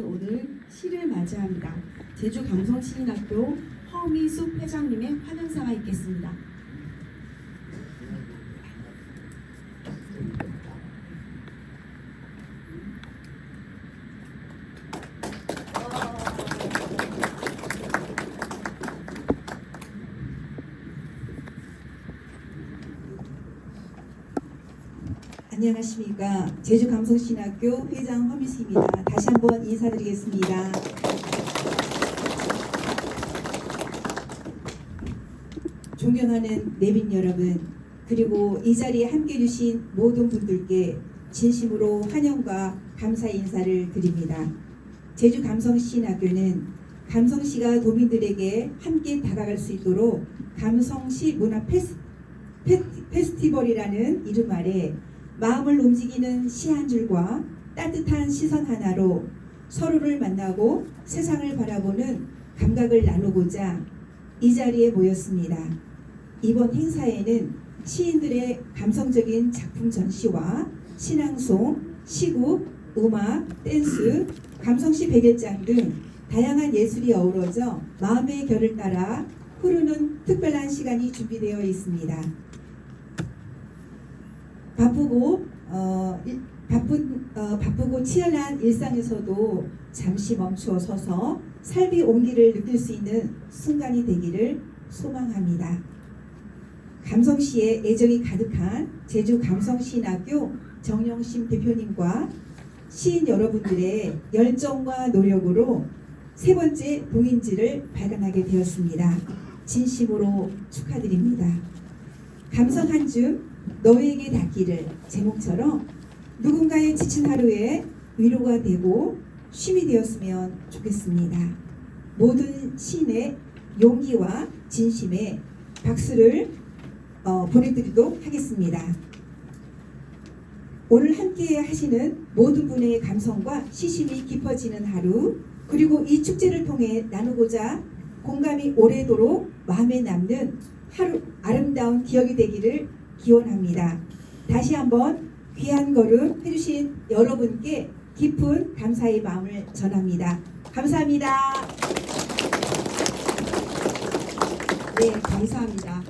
오늘 시를 맞이합니다. 제주 감성시민학교 허미숙 회장님의 환영사가 있겠습니다. 안녕하십니까. 제주감성신학교 회장 허미수입니다. 다시 한번 인사드리겠습니다. 존경하는 내빈 여러분, 그리고 이 자리에 함께 해주신 모든 분들께 진심으로 환영과 감사 인사를 드립니다. 제주감성신학교는 감성시가 도민들에게 함께 다가갈 수 있도록 감성시 문화 페스, 페, 페스티벌이라는 이름 아래 마음을 움직이는 시 한 줄과 따뜻한 시선 하나로 서로를 만나고 세상을 바라보는 감각을 나누고자 이 자리에 모였습니다. 이번 행사에는 시인들의 감성적인 작품 전시와 신앙송, 시국, 음악, 댄스, 감성시 백일장 등 다양한 예술이 어우러져 마음의 결을 따라 흐르는 특별한 시간이 준비되어 있습니다. 바쁘고 어, 일- 바쁜 어, 바쁘고 치열한 일상에서도 잠시 멈춰 서서 삶의 온기를 느낄 수 있는 순간이 되기를 소망합니다. 감성시에 애정이 가득한 제주 감성시인학교 정영심 대표님과 시인 여러분들의 열정과 노력으로 세 번째 동인지를 발간하게 되었습니다. 진심으로 축하드립니다. 감성 한줌 너에게 닿기를 제목처럼 누군가의 지친 하루에 위로가 되고 쉼이 되었으면 좋겠습니다. 모든 시인의 용기와 진심에 박수를 어, 보내드리도록 하겠습니다. 오늘 함께 하시는 모든 분의 감성과 시심이 깊어지는 하루 그리고 이 축제를 통해 나누고자 공감이 오래도록 마음에 남는 하루 아름다운 기억이 되기를 기원합니다. 다시 한번 귀한 걸음 해주신 여러분께 깊은 감사의 마음을 전합니다. 감사합니다. 네, 감사합니다.